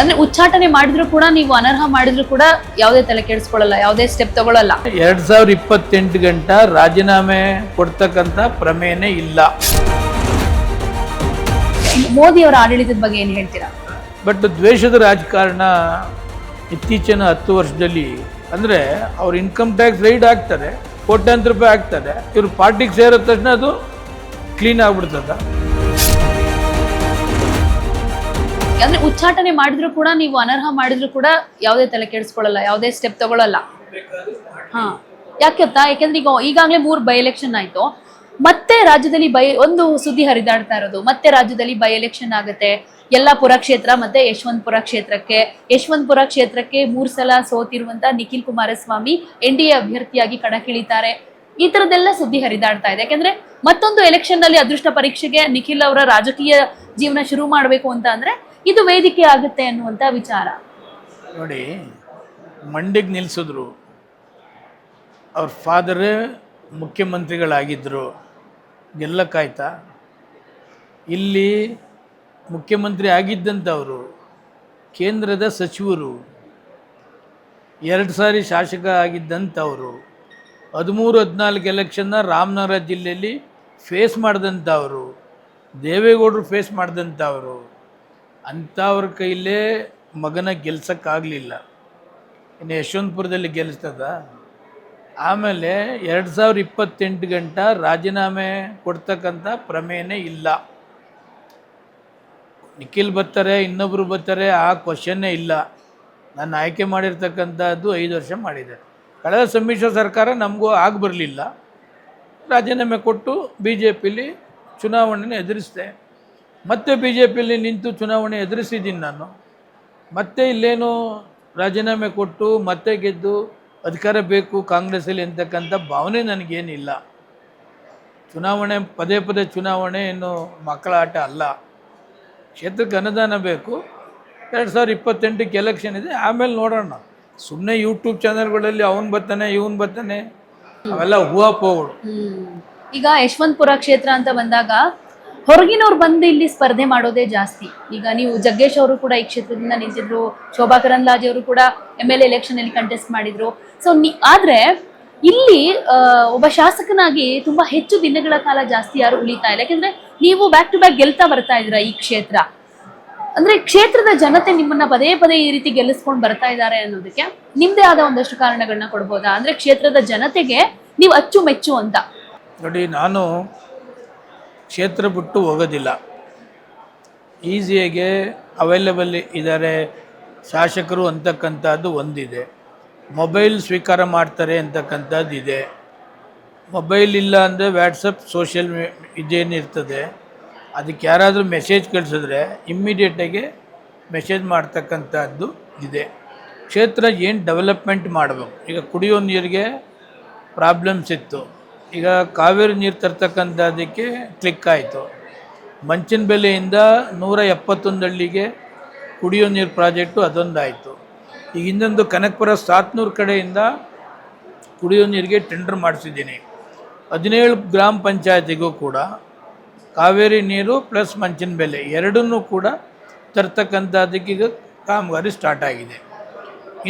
ಅಂದ್ರೆ ಉಚ್ಚಾಟನೆ ಮಾಡಿದ್ರು ಕೂಡ ನೀವು ಅನರ್ಹ ಮಾಡಿದ್ರು ಕೂಡ ಯಾವುದೇ ತಲೆ ಕೆಡಿಸ್ಕೊಳ್ಳಲ್ಲ ಯಾವುದೇ ಸ್ಟೆಪ್ ತಗೊಳ್ಳಲ್ಲ. ಎರಡ್ ಸಾವಿರದ ಇಪ್ಪತ್ತೆಂಟು ಗಂಟ ರಾಜೀನಾಮೆ ಕೊಡ್ತಕ್ಕಂತ ಪ್ರಮೇಯನೇ ಇಲ್ಲ. ಮೋದಿ ಅವರ ಆಡಳಿತದ ಬಗ್ಗೆ ಏನ್ ಹೇಳ್ತೀರಾ? ಬಟ್ ದ್ವೇಷದ ರಾಜಕಾರಣ ಇತ್ತೀಚಿನ ಹತ್ತು ವರ್ಷದಲ್ಲಿ ಅಂದರೆ ಅವ್ರು ಇನ್ಕಮ್ ಟ್ಯಾಕ್ಸ್ ರೈಡ್ ಹಾಕ್ತಾರೆ ಕೋಟ್ಯಾಂತರ ರೂಪಾಯಿ ಹಾಕ್ತಾರೆ ಇವರು ಪಾರ್ಟಿಗೆ ಸೇರಿದ ತಕ್ಷಣ ಅದು ಕ್ಲೀನ್ ಆಗ್ಬಿಡ್ತದ. ಅಂದ್ರೆ ಉಚ್ಚಾಟನೆ ಮಾಡಿದ್ರು ಕೂಡ ನೀವು ಅನರ್ಹ ಮಾಡಿದ್ರು ಕೂಡ ಯಾವುದೇ ತಲೆ ಕೆಡಿಸ್ಕೊಳ್ಳಲ್ಲ, ಯಾವುದೇ ಸ್ಟೆಪ್ ತಗೊಳ್ಳಲ್ಲ. ಹಾ. ಯಾಕೆ ಗೊತ್ತಾ? ಯಾಕೆಂದ್ರೆ ಈಗ ಈಗಾಗಲೇ ಮೂರು ಬೈ ಎಲೆಕ್ಷನ್ ಆಯ್ತು. ಮತ್ತೆ ರಾಜ್ಯದಲ್ಲಿ ಬೈ ಒಂದು ಸುದ್ದಿ ಹರಿದಾಡ್ತಾ ಇರೋದು. ಮತ್ತೆ ರಾಜ್ಯದಲ್ಲಿ ಬೈ ಎಲೆಕ್ಷನ್ ಆಗುತ್ತೆ. ಯಲ್ಲಾಪುರ ಕ್ಷೇತ್ರ ಮತ್ತೆ ಯಶವಂತಪುರ ಕ್ಷೇತ್ರಕ್ಕೆ. ಯಶವಂತಪುರ ಕ್ಷೇತ್ರಕ್ಕೆ ಮೂರು ಸಲ ಸೋತಿರುವಂತ Nikhil Kumaraswamy N D A ಅಭ್ಯರ್ಥಿಯಾಗಿ ಕಣಕ್ಕಿಳಿತಾರೆ. ಈ ತರದೆಲ್ಲ ಸುದ್ದಿ ಹರಿದಾಡ್ತಾ ಇದೆ. ಯಾಕಂದ್ರೆ ಮತ್ತೊಂದು ಎಲೆಕ್ಷನ್ನಲ್ಲಿ ಅದೃಷ್ಟ ಪರೀಕ್ಷೆಗೆ ನಿಖಿಲ್ ಅವರ ರಾಜಕೀಯ ಜೀವನ ಶುರು ಮಾಡಬೇಕು ಅಂತ ಅಂದ್ರೆ ಇದು ವೇದಿಕೆ ಆಗುತ್ತೆ ಅನ್ನುವಂತ ವಿಚಾರ. ನೋಡಿ ಮಂಡಿಗೆ ನಿಲ್ಲಿಸಿದ್ರು ಅವ್ರ ಫಾದರ್ ಮುಖ್ಯಮಂತ್ರಿಗಳಾಗಿದ್ದರು ಗೆಲ್ಲಕ್ಕಾಯ್ತಾ? ಇಲ್ಲಿ ಮುಖ್ಯಮಂತ್ರಿ ಆಗಿದ್ದಂಥವರು, ಕೇಂದ್ರದ ಸಚಿವರು, ಎರಡು ಸಾರಿ ಶಾಸಕ ಆಗಿದ್ದಂಥವರು, ಹದಿಮೂರು, ಹದಿನಾಲ್ಕು ಎಲೆಕ್ಷನ್ನ ರಾಮನಗರ ಜಿಲ್ಲೆಯಲ್ಲಿ ಫೇಸ್ ಮಾಡಿದಂಥವರು, ದೇವೇಗೌಡರು ಫೇಸ್ ಮಾಡಿದಂಥವರು ಅಂಥವ್ರ ಕೈಲೇ ಮಗನ ಗೆಲ್ಸೋಕ್ಕಾಗಲಿಲ್ಲ. ಇನ್ನು ಯಶವಂತಪುರದಲ್ಲಿ ಗೆಲ್ಲಿಸ್ತದ ಆಮೇಲೆ ಎರಡು ಸಾವಿರದ ಇಪ್ಪತ್ತೆಂಟು ಗಂಟ ರಾಜೀನಾಮೆ ಕೊಡ್ತಕ್ಕಂಥ ಪ್ರಮೇಯನೇ ಇಲ್ಲ. ನಿಖಿಲ್ ಬರ್ತಾರೆ ಇನ್ನೊಬ್ಬರು ಬರ್ತಾರೆ, ಆ ಕ್ವಶನ್ನೇ ಇಲ್ಲ. ನಾನು ಆಯ್ಕೆ ಮಾಡಿರ್ತಕ್ಕಂಥದ್ದು ಐದು ವರ್ಷ ಮಾಡಿದೆ. ಕಳೆದ ಸಮ್ಮಿಶ್ರ ಸರ್ಕಾರ ನಮಗೂ ಆಗಿ ಬರಲಿಲ್ಲ ರಾಜೀನಾಮೆ ಕೊಟ್ಟು ಬಿ ಜೆ ಪಿಲಿ ಚುನಾವಣೆನ ಎದುರಿಸಿದೆ. ಮತ್ತೆ ಬಿ ಜೆ ಪಿಯಲ್ಲಿ ನಿಂತು ಚುನಾವಣೆ ಎದುರಿಸಿದ್ದೀನಿ ನಾನು. ಮತ್ತೆ ಇಲ್ಲೇನು ರಾಜೀನಾಮೆ ಕೊಟ್ಟು ಮತ್ತೆ ಗೆದ್ದು ಅಧಿಕಾರ ಬೇಕು ಕಾಂಗ್ರೆಸ್ಸಲ್ಲಿ ಅಂತಕ್ಕಂಥ ಭಾವನೆ ನನಗೇನಿಲ್ಲ. ಚುನಾವಣೆ, ಪದೇ ಪದೇ ಚುನಾವಣೆ ಏನು ಮಕ್ಕಳ ಆಟ ಅಲ್ಲ. ಕ್ಷೇತ್ರಕ್ಕೆ ಅನುದಾನ ಬೇಕು. ಎರಡು ಸಾವಿರದ ಇಪ್ಪತ್ತೆಂಟಕ್ಕೆ ಎಲೆಕ್ಷನ್ ಇದೆ. ಆಮೇಲೆ ನೋಡೋಣ. ಸುಮ್ಮನೆ ಯೂಟ್ಯೂಬ್ ಚಾನಲ್ಗಳಲ್ಲಿ ಅವನು ಬರ್ತಾನೆ, ಇವನು ಬರ್ತಾನೆ. ಅವೆಲ್ಲ ಹೂವಾಪೋಗಳು ಈಗ ಯಶವಂತಪುರ ಕ್ಷೇತ್ರ ಅಂತ ಬಂದಾಗ ಹೊರಗಿನವ್ರು ಬಂದು ಇಲ್ಲಿ ಸ್ಪರ್ಧೆ ಮಾಡೋದೇ ಜಾಸ್ತಿ. ಈಗ ನೀವು ಜಗ್ಗೇಶ್ ಅವರು ಕೂಡ ಈ ಕ್ಷೇತ್ರದಿಂದ ನಿಂತಿದ್ರು, ಶೋಭಾ ಕರಂದ್ಲಾಜೆ ಅವರು ಕೂಡ ಎಂ ಎಲ್ ಎಲೆಕ್ಷನ್ ಅಲ್ಲಿ ಕಂಟೆಸ್ಟ್ ಮಾಡಿದ್ರು. ಸೊ ಆದ್ರೆ ಇಲ್ಲಿ ಒಬ್ಬ ಶಾಸಕನಾಗಿ ತುಂಬಾ ಹೆಚ್ಚು ದಿನಗಳ ಕಾಲ ಜಾಸ್ತಿ ಯಾರು ಉಳಿತಾ ಇಲ್ಲ. ಯಾಕಂದ್ರೆ ನೀವು ಬ್ಯಾಕ್ ಟು ಬ್ಯಾಕ್ ಗೆಲ್ತಾ ಬರ್ತಾ ಇದ್ದೀರಾ ಈ ಕ್ಷೇತ್ರ. ಅಂದ್ರೆ ಕ್ಷೇತ್ರದ ಜನತೆ ನಿಮ್ಮನ್ನ ಪದೇ ಪದೇ ಈ ರೀತಿ ಗೆಲ್ಲಿಸ್ಕೊಂಡು ಬರ್ತಾ ಇದ್ದಾರೆ ಅನ್ನೋದಕ್ಕೆ ನಿಮ್ದೇ ಆದ ಒಂದಷ್ಟು ಕಾರಣಗಳನ್ನ ಕೊಡ್ಬೋದಾ? ಅಂದ್ರೆ ಕ್ಷೇತ್ರದ ಜನತೆಗೆ ನೀವು ಅಚ್ಚುಮೆಚ್ಚು ಅಂತ. ನೋಡಿ, ನಾನು ಕ್ಷೇತ್ರ ಬಿಟ್ಟು ಹೋಗೋದಿಲ್ಲ. ಈಸಿಯಾಗೆ ಅವೈಲೇಬಲ್ ಇದ್ದಾರೆ ಶಾಸಕರು ಅಂತಕ್ಕಂಥದ್ದು ಒಂದಿದೆ. ಮೊಬೈಲ್ ಸ್ವೀಕಾರ ಮಾಡ್ತಾರೆ ಅಂತಕ್ಕಂಥದ್ದು ಇದೆ. ಮೊಬೈಲ್ ಇಲ್ಲ ಅಂದರೆ ವ್ಯಾಟ್ಸಪ್ ಸೋಷಿಯಲ್ ಇದೇನಿರ್ತದೆ ಅದಕ್ಕೆ ಯಾರಾದರೂ ಮೆಸೇಜ್ ಕಳಿಸಿದ್ರೆ ಇಮ್ಮಿಡಿಯೇಟಾಗಿ ಮೆಸೇಜ್ ಮಾಡ್ತಕ್ಕಂಥದ್ದು ಇದೆ. ಕ್ಷೇತ್ರ ಏನು ಡೆವಲಪ್ಮೆಂಟ್ ಮಾಡಬೇಕು? ಈಗ ಕುಡಿಯೋ ನೀರಿಗೆ ಪ್ರಾಬ್ಲಮ್ಸ್ ಇತ್ತು ಈಗ ಕಾವೇರಿ ನೀರು ತರ್ತಕ್ಕಂಥದ್ದಕ್ಕೆ ಕ್ಲಿಕ್ ಆಯಿತು. ಮಂಚಿನ ಬೆಲೆಯಿಂದ ನೂರ ಎಪ್ಪತ್ತೊಂದು ಹಳ್ಳಿಗೆ ಕುಡಿಯೋ ನೀರು ಪ್ರಾಜೆಕ್ಟು ಅದೊಂದಾಯಿತು. ಈಗ ಇನ್ನೊಂದು ಕನಕಪುರ ಸಾತ್ನೂರು ಕಡೆಯಿಂದ ಕುಡಿಯೋ ನೀರಿಗೆ ಟೆಂಡರ್ ಮಾಡಿಸಿದ್ದೀನಿ. ಹದಿನೇಳು ಗ್ರಾಮ ಪಂಚಾಯತಿಗೂ ಕೂಡ ಕಾವೇರಿ ನೀರು ಪ್ಲಸ್ ಮಂಚಿನ ಬೆಲೆ ಎರಡನ್ನೂ ಕೂಡ ತರ್ತಕ್ಕಂಥದ್ದಕ್ಕೆ ಈಗ ಕಾಮಗಾರಿ ಸ್ಟಾರ್ಟ್ ಆಗಿದೆ.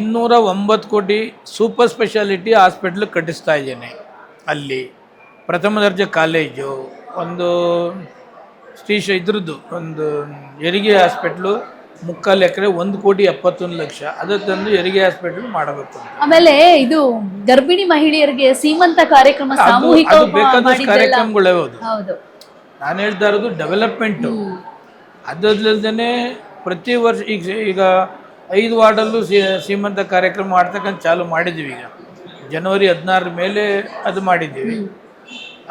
ಇನ್ನೂರ ಒಂಬತ್ತು ಕೋಟಿ ಸೂಪರ್ ಸ್ಪೆಷಾಲಿಟಿ ಹಾಸ್ಪಿಟ್ಲ್ ಕಟ್ಟಿಸ್ತಾ ಇದ್ದೇನೆ. ಅಲ್ಲಿ ಪ್ರಥಮ ದರ್ಜೆ ಕಾಲೇಜು ಒಂದು ಶ್ರೀಶ ಇದ್ರದ್ದು ಒಂದು ಹೆರಿಗೆ ಹಾಸ್ಪಿಟ್ಲು ಮುಕ್ಕಾಲು ಎಕರೆ ಒಂದು ಕೋಟಿ ಎಪ್ಪತ್ತೊಂದು ಲಕ್ಷ. ಅದು ತಂದು ಹೆರಿಗೆ ಹಾಸ್ಪಿಟ್ಲ್ ಮಾಡಬೇಕು ಆಮೇಲೆ ಇದು ಗರ್ಭಿಣಿ ಮಹಿಳೆಯರಿಗೆ ಸೀಮಂತ ಕಾರ್ಯಕ್ರಮ ಸಾಮೂಹಿಕ ಬೇಕಾದಷ್ಟು ಕಾರ್ಯಕ್ರಮಗಳೇ ಹೌದು. ನಾನು ಹೇಳ್ತಾ ಇರೋದು ಡೆವಲಪ್ಮೆಂಟು ಅದಲ್ಲದೇ ಪ್ರತಿ ವರ್ಷ ಈಗ ಈಗ ಐದು ವಾರ್ಡಲ್ಲೂ ಸೀಮಂತ ಕಾರ್ಯಕ್ರಮ ಮಾಡ್ತಕ್ಕಂಥ ಚಾಲು ಮಾಡಿದ್ದೀವಿ ಈಗ. ಜನವರಿ ಹದಿನಾರರ ಮೇಲೆ ಅದು ಮಾಡಿದ್ದೀವಿ.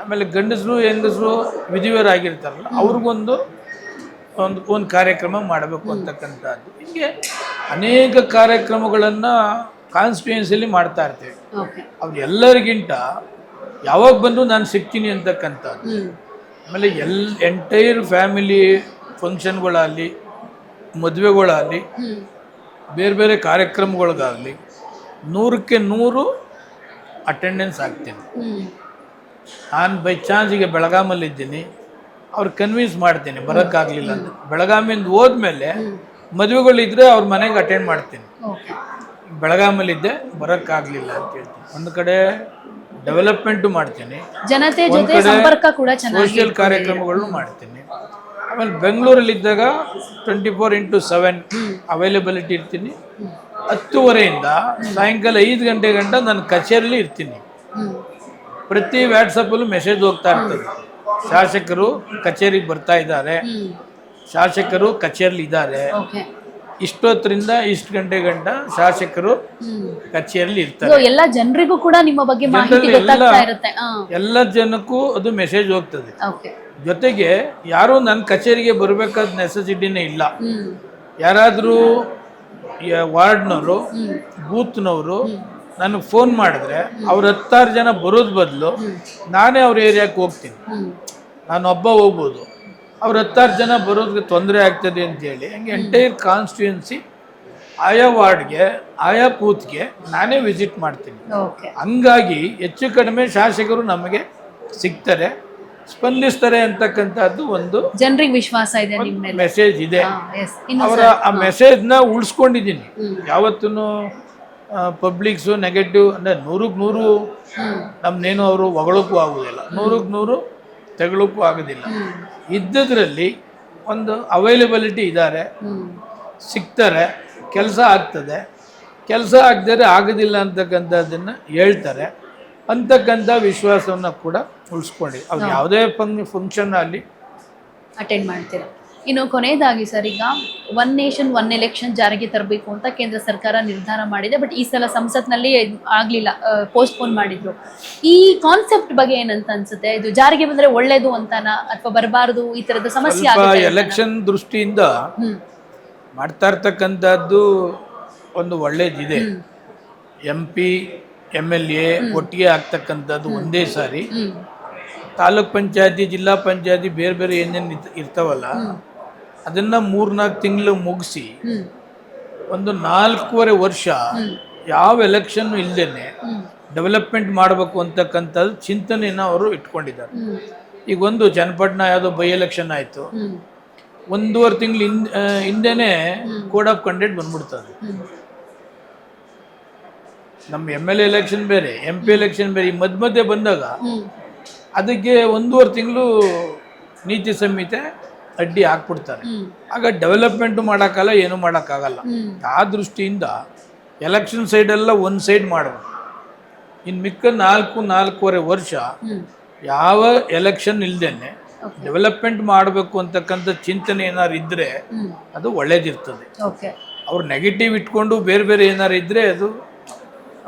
ಆಮೇಲೆ ಗಂಡಸರು ಹೆಂಗಸರು ವಿಧಿವರಾಗಿರ್ತಾರಲ್ಲ ಅವ್ರಿಗೊಂದು ಒಂದು ಒಂದು ಕಾರ್ಯಕ್ರಮ ಮಾಡಬೇಕು ಅಂತಕ್ಕಂಥದ್ದು. ಹೀಗೆ ಅನೇಕ ಕಾರ್ಯಕ್ರಮಗಳನ್ನು ಕಾನ್ಸ್ಟಿಟ್ಯೂನ್ಸಿಯಲ್ಲಿ ಮಾಡ್ತಾ ಇರ್ತೇವೆ. ಅವ್ರು ಎಲ್ಲರಿಗಿಂತ ಯಾವಾಗ ಬಂದು ನಾನು ಸಿಗ್ತೀನಿ ಅಂತಕ್ಕಂಥದ್ದು. ಆಮೇಲೆ ಎಲ್ ಎಂಟೈರ್ ಫ್ಯಾಮಿಲಿ ಫಂಕ್ಷನ್ಗಳಾಗಲಿ ಮದುವೆಗಳಾಗಲಿ ಬೇರೆ ಬೇರೆ ಕಾರ್ಯಕ್ರಮಗಳಿಗಾಗಲಿ ನೂರಕ್ಕೆ ನೂರು ಅಟೆಂಡೆನ್ಸ್ ಆಗ್ತೀನಿ. ನಾನು ಬೈ ಚಾನ್ಸ್ ಈಗ ಬೆಳಗಾಮಲ್ಲಿದ್ದೀನಿ ಅವ್ರು ಕನ್ವಿನ್ಸ್ ಮಾಡ್ತೀನಿ ಬರೋಕ್ಕಾಗಲಿಲ್ಲ ಅಂತ. ಬೆಳಗಾಮಿಂದ ಹೋದ್ಮೇಲೆ ಮದುವೆಗಳಿದ್ರೆ ಅವ್ರ ಮನೆಗೆ ಅಟೆಂಡ್ ಮಾಡ್ತೀನಿ. ಬೆಳಗಾಮಲ್ಲಿದ್ದೆ ಬರೋಕ್ಕಾಗಲಿಲ್ಲ ಅಂತ ಹೇಳ್ತೀನಿ. ಒಂದು ಕಡೆ ಡೆವಲಪ್ಮೆಂಟು ಮಾಡ್ತೀನಿ. ಜನತೆ ಜೊತೆ ಸಂಪರ್ಕ ಕೂಡ ಚೆನ್ನಾಗಿ ಸೋಷಿಯಲ್ ಕಾರ್ಯಕ್ರಮಗಳನ್ನು ಮಾಡ್ತೀನಿ. ಆಮೇಲೆ ಬೆಂಗಳೂರಲ್ಲಿದ್ದಾಗ twenty four into seven availability ಇರ್ತೀನಿ. ಹತ್ತುವರೆಯಿಂದ ಸಾಯಂಕಾಲ ಐದು ಗಂಟೆ ಗಂಟ ನಾನು ಕಚೇರಿಲಿ ಇರ್ತೀನಿ. ಪ್ರತಿ ವ್ಯಾಟ್ಸಪ್ಪಲ್ಲೂ ಮೆಸೇಜ್ ಹೋಗ್ತಾ ಇರ್ತದೆ. ಶಾಸಕರು ಕಚೇರಿಗೆ ಬರ್ತಾ ಇದ್ದಾರೆ. ಶಾಸಕರು ಕಚೇರಿಲಿ ಇದ್ದಾರೆ. ಇಷ್ಟೊತ್ತರಿಂದ ಇಷ್ಟು ಗಂಟೆ ಗಂಟ ಶಾಸಕರು ಕಚೇರಿಯಲ್ಲಿ ಕಚೇರಿಲಿ ಇರ್ತಾರೆ. ಎಲ್ಲ ಜನರಿಗೂ ಕೂಡ ನಿಮ್ಮ ಬಗ್ಗೆ ಮಾಹಿತಿ ಎಲ್ಲ- ಇರುತ್ತೆ. ಎಲ್ಲ ಜನಕ್ಕೂ ಅದು ಮೆಸೇಜ್ ಹೋಗ್ತದೆ. ಜೊತೆಗೆ ಯಾರು ನನ್ನ ಕಚೇರಿಗೆ ಬರಬೇಕಾದ ನೆಸೆಸಿಟಿನೇ ಇಲ್ಲ. ಯಾರಾದರೂ ವಾರ್ಡ್ನವರು ಬೂತ್ನವರು ನನಗೆ ಫೋನ್ ಮಾಡಿದ್ರೆ ಅವ್ರ ಹತ್ತಾರು ಜನ ಬರೋದು ಬದಲು ನಾನೇ ಅವ್ರ ಏರಿಯಾಕ್ಕೆ ಹೋಗ್ತೀನಿ. ನಾನು ಒಬ್ಬ ಹೋಗ್ಬೋದು. ಅವ್ರ ಹತ್ತಾರು ಜನ ಬರೋದಕ್ಕೆ ತೊಂದರೆ ಆಗ್ತದೆ ಅಂತೇಳಿ ಹಂಗೆ ಎಂಟೈರ್ ಕಾನ್ಸ್ಟಿಟ್ಯೂನ್ಸಿ ಆಯಾ ವಾರ್ಡ್ಗೆ ಆಯಾ ಕೂತ್ಗೆ ನಾನೇ ವಿಸಿಟ್ ಮಾಡ್ತೀನಿ. ಹಂಗಾಗಿ ಹೆಚ್ಚು ಕಡಿಮೆ ಶಾಸಕರು ನಮಗೆ ಸಿಗ್ತಾರೆ. ಸ್ಪಂದಿಸ್ತಾರೆ ಅಂತಕ್ಕಂಥದ್ದು ಒಂದು ಜನರಿಗೆ ವಿಶ್ವಾಸ ಇದೆ ನಿಮ್ಮ ಮೆಸೇಜ್ ಇದೆ. ಅವರ ಆ ಮೆಸೇಜ್ನ ಉಳಿಸ್ಕೊಂಡಿದ್ದೀನಿ. ಯಾವತ್ತೂ ಪಬ್ಲಿಕ್ಸು ನೆಗೆಟಿವ್ ಅಂದರೆ ನೂರಕ್ಕೆ ನೂರು ನಮ್ಮನ್ನೇನು ಅವರು ಹೊಗಳಕ್ಕೂ ಆಗೋದಿಲ್ಲ. ನೂರಕ್ಕೆ ನೂರು ತೆಗಳಕ್ಕೂ ಆಗೋದಿಲ್ಲ. ಇದ್ದದ್ರಲ್ಲಿ ಒಂದು ಅವೈಲಬಿಲಿಟಿ ಇದ್ದಾರೆ ಸಿಗ್ತಾರೆ ಕೆಲಸ ಆಗ್ತದೆ. ಕೆಲಸ ಆಗದರೆ ಆಗೋದಿಲ್ಲ ಅಂತಕ್ಕಂಥದ್ದನ್ನು ಹೇಳ್ತಾರೆ. ಅಂತಕ್ಕಂಥ ವಿಶ್ವಾಸವನ್ನು ಕೂಡ ಉಳಿಸ್ಕೊಂಡಿ ಅದು ಯಾವುದೇ ಫಂಕ್ ಫಂಕ್ಷನ್ ಅಲ್ಲಿ ಅಟೆಂಡ್ ಮಾಡ್ತೀರಾ? ಇನ್ನು ಕೊನೆಯದಾಗಿ ಸರ್ ಈಗ ಒನ್ ನೇಷನ್ ಒನ್ ಎಲೆಕ್ಷನ್ ಜಾರಿಗೆ ತರಬೇಕು ಅಂತ ಕೇಂದ್ರ ಸರ್ಕಾರ ನಿರ್ಧಾರ ಮಾಡಿದೆ. ಬಟ್ ಈ ಸಲ ಸಂಸತ್ನಲ್ಲಿ ಆಗಲಿಲ್ಲ ಪೋಸ್ಟ್ಪೋನ್ ಮಾಡಿದ್ರು. ಈ ಕಾನ್ಸೆಪ್ಟ್ ಬಗ್ಗೆ ಏನಂತ ಅನ್ಸುತ್ತೆ? ಇದು ಜಾರಿಗೆ ಬಂದ್ರೆ ಒಳ್ಳೇದು ಅಂತಾನ? ಅಥವಾ ಬರಬಾರದು? ಈ ತರದ ಸಮಸ್ಯೆ ಎಲೆಕ್ಷನ್ ದೃಷ್ಟಿಯಿಂದ ಮಾಡ್ತಾ ಇರ್ತಕ್ಕಂಥದ್ದು ಒಂದು ಒಳ್ಳೇದಿದೆ. M P M L A ಒಟ್ಟಿಗೆ ಆಗ್ತಕ್ಕಂಥದ್ದು ಒಂದೇ ಸಾರಿ. ತಾಲೂಕ್ ಪಂಚಾಯತಿ ಜಿಲ್ಲಾ ಪಂಚಾಯತಿ ಬೇರೆ ಬೇರೆ ಏನೇನು ಇರ್ತಾವಲ್ಲ ಅದನ್ನ ಮೂರ್ನಾಲ್ಕು ತಿಂಗಳು ಮುಗಿಸಿ ಒಂದು ನಾಲ್ಕೂವರೆ ವರ್ಷ ಯಾವ ಎಲೆಕ್ಷನ್ ಇಲ್ಲದೇನೆ ಡೆವಲಪ್ಮೆಂಟ್ ಮಾಡಬೇಕು ಅಂತಕ್ಕಂಥದ್ದು ಚಿಂತನೆಯನ್ನು ಅವರು ಇಟ್ಕೊಂಡಿದ್ದಾರೆ. ಈಗ ಒಂದು ಚನ್ನಪಟ್ಟಣ ಯಾವುದೋ ಬೈ ಎಲೆಕ್ಷನ್ ಆಯಿತು. ಒಂದೂವರೆ ತಿಂಗಳು ಹಿಂದ್ ಹಿಂದೆನೆ ಕೋಡ್ ಆಫ್ ಕಂಡಕ್ಟ್ ಬಂದ್ಬಿಡ್ತದೆ. ನಮ್ಮ ಎಂ ಎಲ್ ಎಲೆಕ್ಷನ್ ಬೇರೆ ಎಂ ಪಿ ಎಲೆಕ್ಷನ್ ಬೇರೆ ಈ ಮಧ್ಯ ಮಧ್ಯೆ ಬಂದಾಗ ಅದಕ್ಕೆ ಒಂದೂವರೆ ತಿಂಗಳು ನೀತಿ ಸಂಹಿತೆ ಅಡ್ಡಿ ಹಾಕ್ಬಿಡ್ತಾರೆ. ಆಗ ಡೆವಲಪ್ಮೆಂಟು ಮಾಡೋಕ್ಕಲ್ಲ ಏನೂ ಮಾಡೋಕ್ಕಾಗಲ್ಲ. ಆ ದೃಷ್ಟಿಯಿಂದ ಎಲೆಕ್ಷನ್ ಸೈಡೆಲ್ಲ ಒಂದು ಸೈಡ್ ಮಾಡಬೇಕು ಇನ್ನು ಮಿಕ್ಕ ನಾಲ್ಕು ನಾಲ್ಕೂವರೆ ವರ್ಷ ಯಾವ ಎಲೆಕ್ಷನ್ ಇಲ್ದೇನೆ ಡೆವಲಪ್ಮೆಂಟ್ ಮಾಡಬೇಕು ಅಂತಕ್ಕಂಥ ಚಿಂತನೆ ಏನಾರು ಇದ್ದರೆ ಅದು ಒಳ್ಳೇದಿರ್ತದೆ. ಅವ್ರು ನೆಗೆಟಿವ್ ಇಟ್ಕೊಂಡು ಬೇರೆ ಬೇರೆ ಏನಾರು ಇದ್ದರೆ ಅದು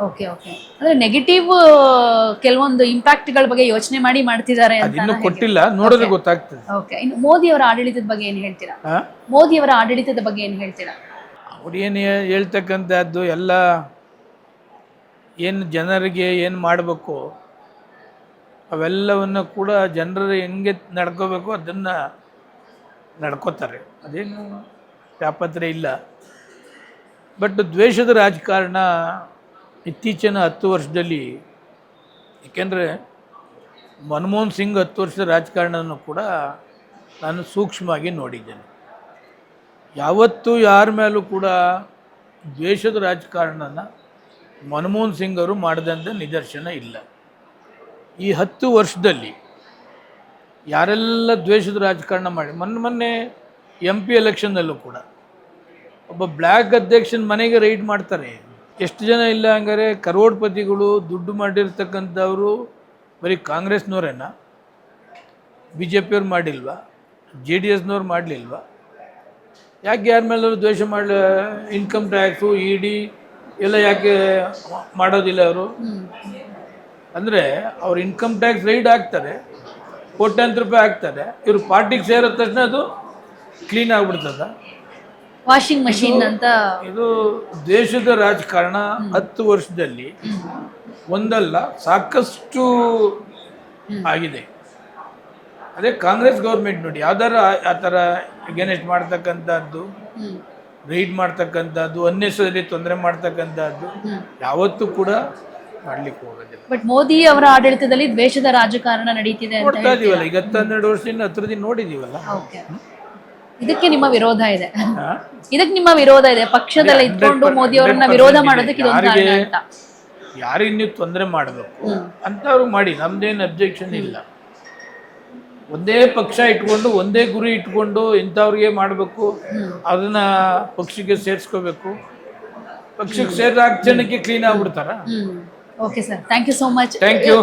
ಓಕೆ ಓಕೆ ಅಂದ್ರೆ ನೆಗೆಟಿವ್ ಕೆಲವೊಂದು ಇಂಪ್ಯಾಕ್ಟ್ಗಳ ಬಗ್ಗೆ ಯೋಚನೆ ಮಾಡಿ ಮಾಡ್ತಿದ್ದಾರೆ ಅಂತ ಅದಿನ್ನೂ ಕೊಟ್ಟಿಲ್ಲ ನೋಡಿದ್ರೆ ಗೊತ್ತಾಗ್ತದೆ. ಓಕೆ ಇನ್ನು ಮೋದಿ ಅವರ ಆಡಳಿತದ ಬಗ್ಗೆ ಏನು ಹೇಳ್ತೀರಾ? ಮೋದಿ ಅವರ ಆಡಳಿತದ ಬಗ್ಗೆ ಏನು ಹೇಳ್ತೀರಾ? ಅವ್ರು ಏನು ಹೇಳ್ತಕ್ಕಂಥದ್ದು ಎಲ್ಲ ಏನು ಜನರಿಗೆ ಏನು ಮಾಡಬೇಕು ಅವೆಲ್ಲವನ್ನು ಕೂಡ ಜನರು ಹೆಂಗೆ ನಡ್ಕೋಬೇಕು ಅದನ್ನು ನಡ್ಕೋತಾರೆ. ಅದೇನು ತಾಪತ್ರೆ ಇಲ್ಲ. ಬಟ್ ದ್ವೇಷದ ರಾಜಕಾರಣ ಇತ್ತೀಚಿನ ಹತ್ತು ವರ್ಷದಲ್ಲಿ, ಏಕೆಂದರೆ ಮನಮೋಹನ್ ಸಿಂಗ್ ಹತ್ತು ವರ್ಷದ ರಾಜಕಾರಣವನ್ನು ಕೂಡ ನಾನು ಸೂಕ್ಷ್ಮವಾಗಿ ನೋಡಿದ್ದೇನೆ. ಯಾವತ್ತೂ ಯಾರ ಮೇಲೂ ಕೂಡ ದ್ವೇಷದ ರಾಜಕಾರಣನ ಮನಮೋಹನ್ ಸಿಂಗ್ ಅವರು ಮಾಡಿದಂಥ ನಿದರ್ಶನ ಇಲ್ಲ. ಈ ಹತ್ತು ವರ್ಷದಲ್ಲಿ ಯಾರೆಲ್ಲ ದ್ವೇಷದ ರಾಜಕಾರಣ ಮಾಡಿ, ಮೊನ್ನೆ ಮೊನ್ನೆ ಎಂ ಪಿ ಎಲೆಕ್ಷನ್ನಲ್ಲೂ ಕೂಡ ಒಬ್ಬ ಬ್ಲ್ಯಾಕ್ ಅಧ್ಯಕ್ಷನ ಮನೆಗೆ ರೈಡ್ ಮಾಡ್ತಾರೆ. ಎಷ್ಟು ಜನ ಇಲ್ಲ ಹಂಗಾರೆ ಕರೋಡ್ಪತಿಗಳು ದುಡ್ಡು ಮಾಡಿರ್ತಕ್ಕಂಥವರು ಬರೀ ಕಾಂಗ್ರೆಸ್ನವರೇನ? ಬಿ ಜೆ ಪಿಯವ್ರು ಮಾಡಿಲ್ವಾ? ಜೆ ಡಿ ಎಸ್ನವ್ರು ಮಾಡಲಿಲ್ವ? ಯಾಕೆ ಯಾರ ಮೇಲಾದ್ರು ದ್ವೇಷ ಮಾಡಲ ಇನ್ಕಮ್ ಟ್ಯಾಕ್ಸು ಇ ಡಿ ಎಲ್ಲ ಯಾಕೆ ಮಾಡೋದಿಲ್ಲ ಅವರು? ಅಂದರೆ ಅವ್ರು ಇನ್ಕಮ್ ಟ್ಯಾಕ್ಸ್ ರೈಡ್ ಹಾಕ್ತಾರೆ, ಕೋಟ್ಯಾಂತರ ರೂಪಾಯಿ ಹಾಕ್ತಾರೆ, ಇವರು ಪಾರ್ಟಿಗೆ ಸೇರಿದ ತಕ್ಷಣ ಅದು ಕ್ಲೀನ್ ಆಗ್ಬಿಡ್ತದ. ವಾಷಿಂಗ್ ಮಷೀನ್ ಅಂತ ಇದು ದೇಶದ ರಾಜಕಾರಣ ಹತ್ತು ವರ್ಷದಲ್ಲಿ ಒಂದಲ್ಲ ಸಾಕಷ್ಟು ಆಗಿದೆ. ಅದೇ ಕಾಂಗ್ರೆಸ್ ಗೌರ್ಮೆಂಟ್ ನೋಡಿ ಯಾವ್ದಾರ ಆ- ತರ ಥರ ಅಗೇನೆಸ್ಟ್ ಮಾಡ್ತಕ್ಕಂಥದ್ದು ರೈಡ್ ಮಾಡ್ತಕ್ಕಂಥದ್ದು ಅನ್ನೆಸರಿ ತೊಂದರೆ ಮಾಡ್ತಕ್ಕಂಥದ್ದು ಯಾವತ್ತೂ ಕೂಡ ಮಾಡ್ಲಿಕ್ಕೆ ಹೋಗೋದಿಲ್ಲ. ಬಟ್ ಮೋದಿ ಅವರ ಆಡಳಿತದಲ್ಲಿ ದ್ವೇಷದ ರಾಜಕಾರಣ ನಡೀತಿದೆ ನೋಡ್ತಾ ಇದೀವಲ್ಲ ಈಗ ಹತ್ತು ಹನ್ನೆರಡು ವರ್ಷದಿಂದ ಹತ್ರದಿಂದ ನೋಡಿದೀವಲ್ಲ? ಇದಕ್ಕೆ ನಿಮ್ಮ ವಿರೋಧ ಇದೆ? ಇದಕ್ಕೆ ನಿಮ್ಮ ವಿರೋಧ ಇದೆ. ಪಕ್ಷದಲ್ಲಿ ಇದ್ಕೊಂಡು ಮೋದಿ ಅವರನ್ನ ವಿರೋಧ ಮಾಡೋದಕ್ಕೆ ಇದೊಂದು ಕಾರಣ ಅಂತ. ಯಾರಿಗೆ ನೀವು ತೊಂದರೆ ಮಾಡಬೇಕು? ಅಂತವ್ರು ಮಾಡಿ ನಮ್ದೇನು ಅಬ್ಜೆಕ್ಷನ್ ಇಲ್ಲ. ಒಂದೇ ಪಕ್ಷ ಇಟ್ಕೊಂಡು ಒಂದೇ ಗುರಿ ಇಟ್ಕೊಂಡು ಇಂಥವ್ರಿಗೆ ಮಾಡಬೇಕು. ಅದನ್ನ ಪಕ್ಷಕ್ಕೆ ಸೇರಿಸ್ಕೋಬೇಕು. ಪಕ್ಷಕ್ಕೆ ಸೇರಿದ ಜನಕ್ಕೆ clean ಆಗ್ಬಿಡ್ತಾರ? Okay sir thank you so much thank you